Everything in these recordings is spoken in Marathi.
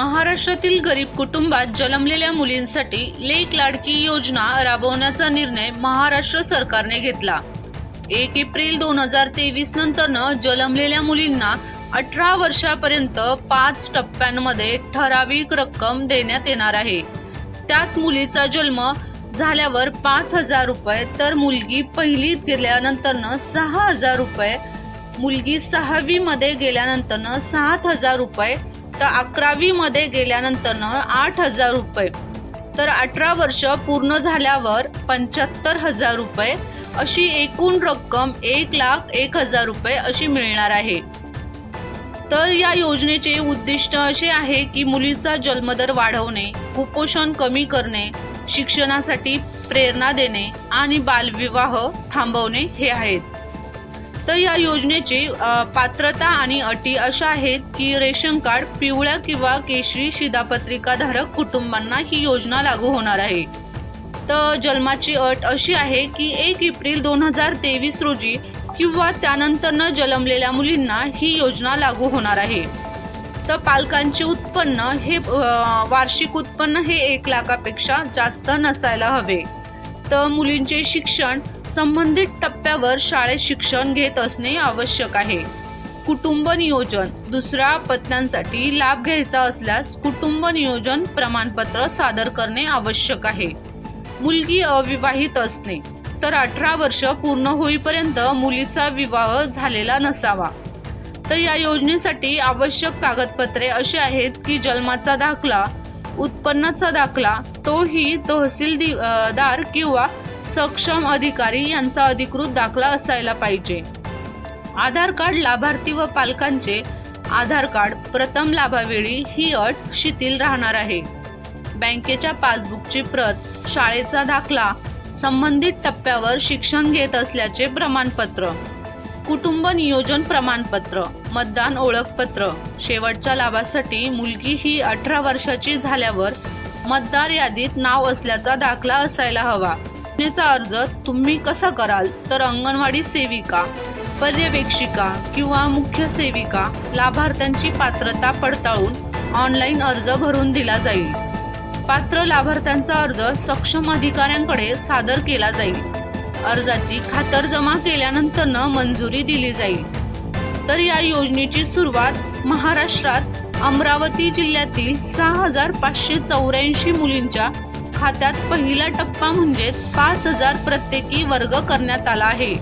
महाराष्ट्रातील गरीब कुटुंबात जन्मलेल्या मुलींसाठी लेक लाडकी योजना राबवण्याचा निर्णय महाराष्ट्र सरकारने घेतला. एक एप्रिल दोन हजार तेवीस नंतरनं जन्मलेल्या मुलींना अठरा वर्षापर्यंत पाच टप्प्यांमध्ये ठराविक रक्कम देण्यात येणार आहे. त्यात मुलीचा जन्म झाल्यावर पाच हजार रुपये तर मुलगी पहिलीत गेल्यानंतरनं सहा हजार रुपये मुलगी सहावीमध्ये गेल्यानंतरनं सात हजार रुपये तर अकरावी मध्ये गेल्यानंतरनं आठ हजार रुपये. तर अठरा वर्ष पूर्ण झाल्यावर पंच्याहत्तर हजार रुपये. अशी एकूण रक्कम एक लाख एक हजार रुपये अशी मिळणार आहे. तर या योजनेचे उद्दिष्ट असे आहे की मुलीचा जन्मदर वाढवणे कुपोषण कमी करणे शिक्षणासाठी प्रेरणा देणे आणि बालविवाह थांबवणे हे आहेत. तर या योजनेची पात्रता आणि अटी अशा आहेत की रेशन कार्ड पिवळ्या किंवा केशरी शिधापत्रिकाधारक कुटुंबांना ही योजना लागू होणार आहे. तर जन्माची अट अशी आहे की एक एप्रिल दोन हजार तेवीस रोजी किंवा त्यानंतरनं जन्मलेल्या मुलींना ही योजना लागू होणार आहे. तर पालकांचे उत्पन्न हे वार्षिक उत्पन्न हे एक लाखापेक्षा जास्त नसायला हवे. तर मुलींचे शिक्षण संबंधित टप्प्यावर शाळेत शिक्षण घेत असणे आवश्यक आहे. कुटुंब नियोजन दुसऱ्या पत्न्यांसाठी लाभ घ्यायचा असल्यास कुटुंब नियोजन प्रमाणपत्र सादर करणे आवश्यक आहे. मुलगी अविवाहित असणे तर अठरा वर्ष पूर्ण होईपर्यंत मुलीचा विवाह झालेला नसावा. तर या योजनेसाठी आवश्यक कागदपत्रे अशी आहेत की जन्माचा दाखला उत्पन्नाचा दाखला तोही तहसीलदार किंवा सक्षम अधिकारी यांचा अधिकृत दाखला असायला पाहिजे. आधार कार्ड लाभार्थी व पालकांचे आधार कार्ड प्रथम लाभावेळी ही अट शिथिल राहणार आहे. बँकेच्या पासबुकची प्रत शाळेचा दाखला संबंधित टप्प्यावर शिक्षण घेत असल्याचे प्रमाणपत्र. कुटुंब नियोजन प्रमाणपत्र मतदान ओळखपत्र. शेवटच्या लाभासाठी मुलगी ही अठरा वर्षाची झाल्यावर मतदार यादीत नाव असल्याचा दाखला असायला हवा. योजनेचा अर्ज तुम्ही कसा कराल? तर अंगणवाडी सेविका पर्यवेक्षिका किंवा मुख्य सेविका लाभार्थ्यांची पात्रता पडताळून ऑनलाईन अर्ज भरून दिला जाईल. पात्र लाभार्थ्यांचा अर्ज सक्षम अधिकाऱ्यांकडे सादर केला जाईल. अर्जाची खातरजमा केल्यानंतरनं मंजुरी दिली जाईल. तर या योजनेची सुरुवात महाराष्ट्रात अमरावती जिल्ह्यातील सहा हजार पाचशे चौऱ्याऐंशी मुलींच्या खात्यात पहिला टप्पा म्हणजेच पाच हजार प्रत्येकी वर्ग करण्यात आला आहे.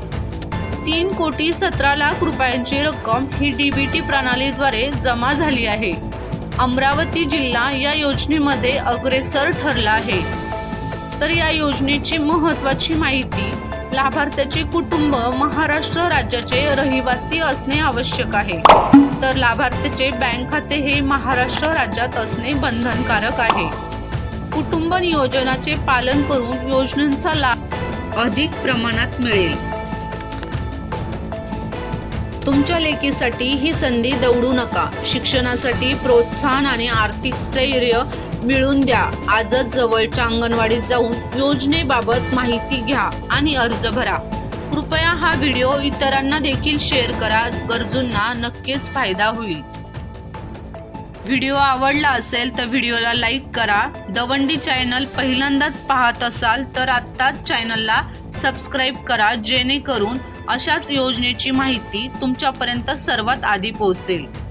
तीन कोटी सतरा लाख रुपयांची रक्कम ही डीबीटी प्रणालीद्वारे जमा झाली आहे. अमरावती जिल्हा या योजनेमध्ये अग्रेसर ठरला आहे. तर या योजनेची महत्वाची माहिती लाभार्थ्याचे कुटुंब महाराष्ट्र राज्याचे रहिवासी असणे आवश्यक आहे. तर लाभार्थ्याचे बँक खाते हे महाराष्ट्र राज्यात असणे बंधनकारक आहे. कुटुंब नियोजनाचे पालन करून योजनांचा लाभ अधिक प्रमाणात मिळेल. तुमच्या लेखीसाठी ही संधी दवडू नका. शिक्षणासाठी प्रोत्साहन आणि आर्थिक स्थैर्य मिळून द्या. आजच जवळच्या अंगणवाडीत जाऊन योजनेबाबत माहिती घ्या आणि अर्ज भरा. कृपया हा व्हिडिओ इतरांना देखील शेअर करा. गरजूंना नक्कीच फायदा होईल. व्हिडिओ आवडला असेल तर व्हिडिओला लाईक करा. दवंडी चॅनल पहिल्यांदाच पाहत असाल तर आत्ताच चॅनलला सबस्क्राईब करा. जेणेकरून अशाच योजनेची माहिती तुमच्यापर्यंत सर्वात आधी पोहोचेल.